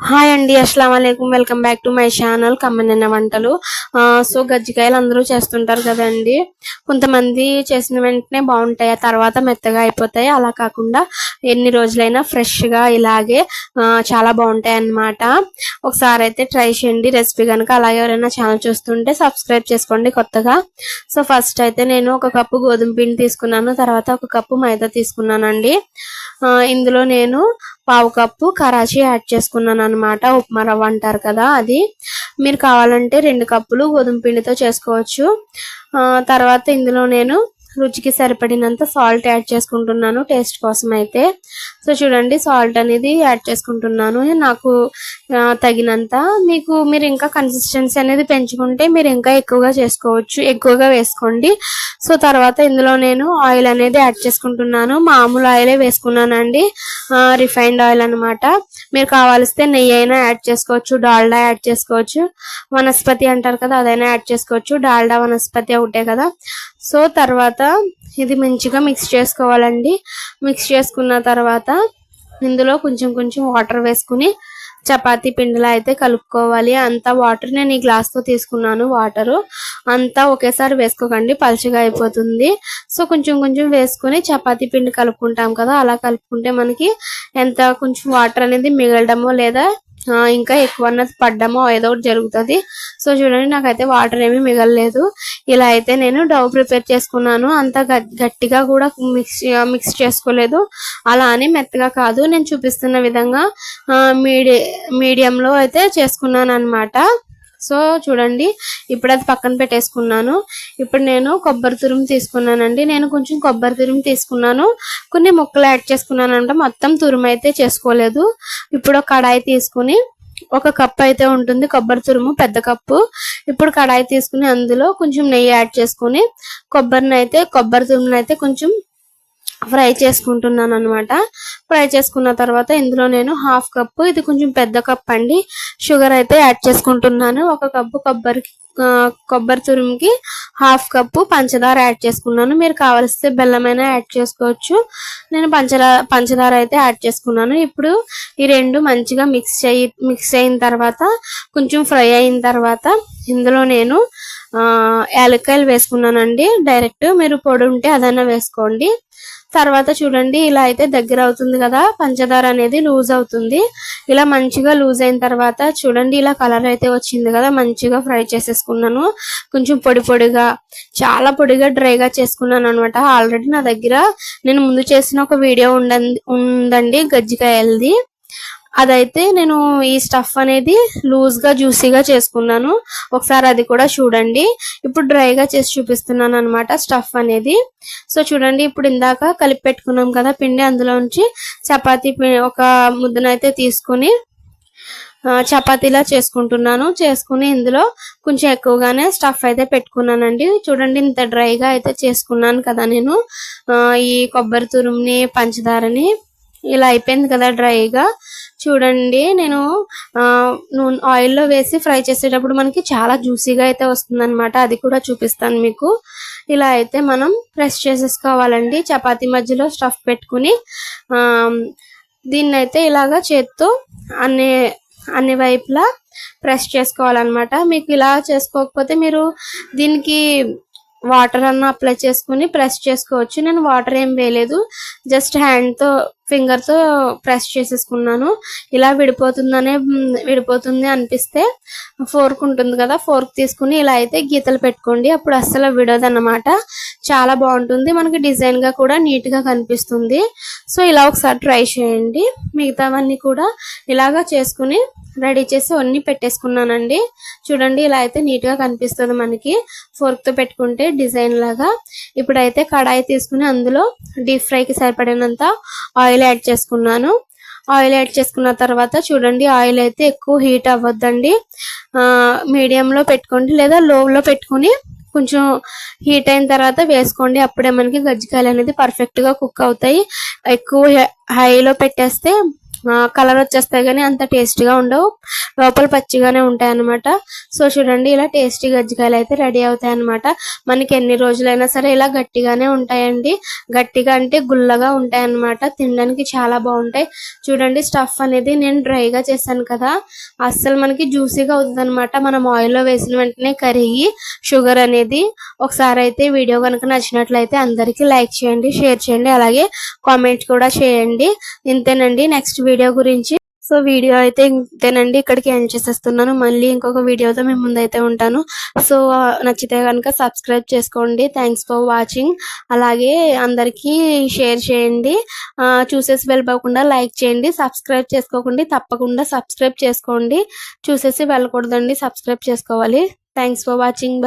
Hi అండి అస్సలం అయికం welcome back to my channel కమ్మనిన్న వంటలు. ఆ, సో గజ్జికాయలు అందరూ చేస్తుంటారు కదండి. కొంతమంది చేసిన వెంటనే బాగుంటాయి ఆ తర్వాత మెత్తగా అయిపోతాయి. అలా కాకుండా ఎన్ని రోజులైనా ఫ్రెష్గా ఇలాగే చాలా బాగుంటాయి అన్నమాట. ఒకసారి అయితే ట్రై చేయండి రెసిపీ కనుక అలాగే ఎవరైనా ఛానల్ చూస్తుంటే సబ్స్క్రైబ్ చేసుకోండి కొత్తగా. సో ఫస్ట్ అయితే నేను ఒక కప్పు గోధుమ పిండి తీసుకున్నాను తర్వాత ఒక కప్పు మైదా తీసుకున్నానండి. ఆ, ఇందులో నేను పావు కప్పు కరాచీ యాడ్ చేసుకున్నాను అనమాట ఉప్మా రవ్వ అంటారు కదా అది. మీరు కావాలంటే రెండు కప్పులు గోధుమ పిండితో చేసుకోవచ్చు. ఆ, తర్వాత ఇందులో నేను రుచికి సరిపడినంత సాల్ట్ యాడ్ చేసుకుంటున్నాను టేస్ట్ కోసం అయితే. సో చూడండి సాల్ట్ అనేది యాడ్ చేసుకుంటున్నాను. నాకు తగినంత. మీకు మీరు ఇంకా కన్సిస్టెన్సీ అనేది పెంచుకుంటే మీరు ఇంకా ఎక్కువగా చేసుకోవచ్చు. ఎక్కువగా వేసుకోండి. సో తర్వాత ఇందులో నేను ఆయిల్ అనేది యాడ్ చేసుకుంటున్నాను. మామూలు ఆయిలే వేసుకున్నానండి. రిఫైన్డ్ ఆయిల్ అన్నమాట. మీరు కావాలిస్తే నెయ్యి అయినా యాడ్ చేసుకోవచ్చు డాల్డా యాడ్ చేసుకోవచ్చు. వనస్పతి అంటారు కదా అదైనా యాడ్ చేసుకోవచ్చు. డాల్డా వనస్పతి ఒకటే కదా. సో తర్వాత ఇది మంచిగా మిక్స్ చేసుకోవాలండి. మిక్స్ చేసుకున్న తర్వాత ఇందులో కొంచెం కొంచెం వాటర్ వేసుకుని చపాతీ పిండిలా అయితే కలుపుకోవాలి. అంత వాటర్ నేను ఈ గ్లాస్తో తీసుకున్నాను వాటర్ అంతా ఒకేసారి వేసుకోకండి పలుచగా అయిపోతుంది. సో కొంచెం కొంచెం వేసుకుని చపాతీ పిండి కలుపుకుంటాం కదా అలా కలుపుకుంటే మనకి ఎంత కొంచెం వాటర్ అనేది మిగలడమో లేదా ఇంకా ఎక్కువ అన్నది పడ్డమో ఏదో ఒకటి జరుగుతుంది. సో చూడండి నాకైతే వాటర్ ఏమీ మిగలలేదు. ఇలా అయితే నేను డౌ ప్రిపేర్ చేసుకున్నాను. అంత గట్టిగా కూడా మిక్స్ మిక్స్ చేసుకోలేదు. అలా అని మెత్తగా కాదు. నేను చూపిస్తున్న విధంగా మీడియం మీడియంలో అయితే చేసుకున్నాను అన్నమాట సో చూడండి. ఇప్పుడు అది పక్కన పెట్టేసుకున్నాను. ఇప్పుడు నేను కొబ్బరి తురుము తీసుకున్నానండి. నేను కొంచెం కొబ్బరి తురుము తీసుకున్నాను. కొన్ని ముక్కలు యాడ్ చేసుకున్నాను అంటే మొత్తం తురుము అయితే చేసుకోలేదు. ఇప్పుడు కడాయి తీసుకుని ఒక కప్ అయితే ఉంటుంది కొబ్బరి తురుము పెద్ద కప్పు. ఇప్పుడు కడాయి తీసుకుని అందులో కొంచెం నెయ్యి యాడ్ చేసుకుని కొబ్బరిని అయితే కొబ్బరి తురుమునైతే అయితే కొంచెం ఫ్రై చేసుకుంటున్నాను అనమాట ఫ్రై చేసుకున్న తర్వాత ఇందులో నేను హాఫ్ కప్పు ఇది కొంచెం పెద్ద కప్ అండి. షుగర్ అయితే యాడ్ చేసుకుంటున్నాను. ఒక కప్పు కొబ్బరికి కొబ్బరి తురుముకి హాఫ్ కప్పు పంచదార యాడ్ చేసుకున్నాను. మీరు కావలిస్తే బెల్లమైనా యాడ్ చేసుకోవచ్చు. నేను పంచదార పంచదార అయితే యాడ్ చేసుకున్నాను. ఇప్పుడు ఈ రెండు మంచిగా మిక్స్ చేయి మిక్స్ అయిన తర్వాత కొంచెం ఫ్రై అయిన తర్వాత ఇందులో నేను యాలక్కాయలు వేసుకున్నానండి. డైరెక్ట్ మీరు పొడి ఉంటే అదన్నా వేసుకోండి. తర్వాత చూడండి ఇలా అయితే దగ్గర అవుతుంది కదా పంచదార అనేది లూజ్ అవుతుంది. ఇలా మంచిగా లూజ్ అయిన తర్వాత చూడండి ఇలా కలర్ అయితే వచ్చింది కదా మంచిగా ఫ్రై చేసేసుకున్నాను. కొంచెం పొడి పొడిగా చాలా పొడిగా డ్రైగా చేసుకున్నాను అనమాట ఆల్రెడీ నా దగ్గర నేను ముందు చేసిన ఒక వీడియో ఉండండి ఉందండి గజ్జికాయలది. అదైతే నేను ఈ స్టఫ్ అనేది లూజ్గా జ్యూసీగా చేసుకున్నాను. ఒకసారి అది కూడా చూడండి. ఇప్పుడు డ్రైగా చేసి చూపిస్తున్నాను అనమాట స్టఫ్ అనేది. సో చూడండి ఇప్పుడు ఇందాక కలిపి పెట్టుకున్నాం కదా పిండి అందులోంచి చపాతీ ఒక ముద్దనైతే తీసుకుని చపాతీలా చేసుకుంటున్నాను. చేసుకుని ఇందులో కొంచెం ఎక్కువగానే స్టఫ్ అయితే పెట్టుకున్నానండి. చూడండి ఇంత డ్రైగా అయితే చేసుకున్నాను కదా నేను. ఈ కొబ్బరి తురుముని పంచదారని ఇలా అయిపోయింది కదా డ్రైగా. చూడండి నేను నూనె ఆయిల్లో వేసి ఫ్రై చేసేటప్పుడు మనకి చాలా జ్యూసీగా అయితే వస్తుందన్నమాట. అది కూడా చూపిస్తాను మీకు. ఇలా అయితే మనం ప్రెస్ చేసేసుకోవాలండి. చపాతీ మధ్యలో స్టఫ్ పెట్టుకుని దీన్ని అయితే ఇలాగా చేత్తో అన్ని అన్ని వైపులా ప్రెస్ చేసుకోవాలన్నమాట. మీకు ఇలా చేసుకోకపోతే మీరు దీనికి వాటర్ అన్న అప్లై చేసుకుని ప్రెస్ చేసుకోవచ్చు. నేను వాటర్ ఏం వేయలేదు. జస్ట్ హ్యాండ్తో ఫింగర్తో ప్రెస్ చేసేసుకున్నాను. ఇలా విడిపోతుందనే విడిపోతుంది అనిపిస్తే ఫోర్క్ ఉంటుంది కదా ఫోర్క్ తీసుకుని ఇలా అయితే గీతలు పెట్టుకోండి. అప్పుడు అస్సలు విడదు చాలా బాగుంటుంది. మనకి డిజైన్గా కూడా నీట్గా కనిపిస్తుంది. సో ఇలా ఒకసారి ట్రై చేయండి. మిగతావన్నీ కూడా ఇలాగా చేసుకుని రెడీ చేసి అన్ని పెట్టేసుకున్నానండి. చూడండి ఇలా అయితే నీట్గా కనిపిస్తుంది మనకి. ఫోర్క్తో పెట్టుకుంటే డిజైన్ లాగా. ఇప్పుడైతే కడాయి తీసుకుని అందులో డీప్ ఫ్రైకి సరిపడినంత ఆయిల్ యాడ్ చేసుకున్నాను. ఆయిల్ యాడ్ చేసుకున్న తర్వాత చూడండి ఆయిల్ అయితే ఎక్కువ హీట్ అవ్వద్దండి. మీడియంలో పెట్టుకోండి లేదా లోలో పెట్టుకుని కొంచెం హీట్ అయిన తర్వాత వేసుకోండి. అప్పుడే మనకి గజ్జికాయలు అనేది పర్ఫెక్ట్గా కుక్ అవుతాయి. ఎక్కువ హైలో పెట్టేస్తే కలర్ వచ్చేస్తాయి కానీ అంత టేస్టీగా ఉండవు. లోపల పచ్చిగానే ఉంటాయి అన్నమాట సో చూడండి ఇలా టేస్టీ గజ్జికాయలు అయితే రెడీ అవుతాయి అన్నమాట మనకి ఎన్ని రోజులైనా సరే ఇలా గట్టిగానే ఉంటాయండి. గట్టిగా అంటే గుల్లగా ఉంటాయి అన్నమాట తినడానికి చాలా బాగుంటాయి. చూడండి స్టఫ్ అనేది నేను డ్రైగా చేశాను కదా. అస్సలు మనకి జ్యూసీగా అవుతుంది అనమాట మనం ఆయిల్లో వేసిన వెంటనే కరిగి షుగర్ అనేది ఒకసారి అయితే వీడియో కనుక నచ్చినట్లయితే అందరికీ లైక్ చేయండి షేర్ చేయండి. అలాగే కామెంట్ కూడా చేయండి. ఇంతేనండి నెక్స్ట్ వీడియో వీడియో గురించి. సో వీడియో అయితే ఇంతేనండి. ఇక్కడికి ఎండ్ చేసేస్తున్నాను. మళ్ళీ ఇంకొక వీడియోతో మేము ముందైతే ఉంటాను. సో నచ్చితే కనుక సబ్స్క్రైబ్ చేసుకోండి. థ్యాంక్స్ ఫర్ వాచింగ్ అలాగే అందరికీ షేర్ చేయండి. చూసేసి వెళ్ళిపోకుండా లైక్ చేయండి. సబ్స్క్రైబ్ చేసుకోకండి. తప్పకుండా సబ్స్క్రైబ్ చేసుకోండి. చూసేసి వెళ్ళకూడదండి. సబ్స్క్రైబ్ చేసుకోవాలి. Thanks for watching bye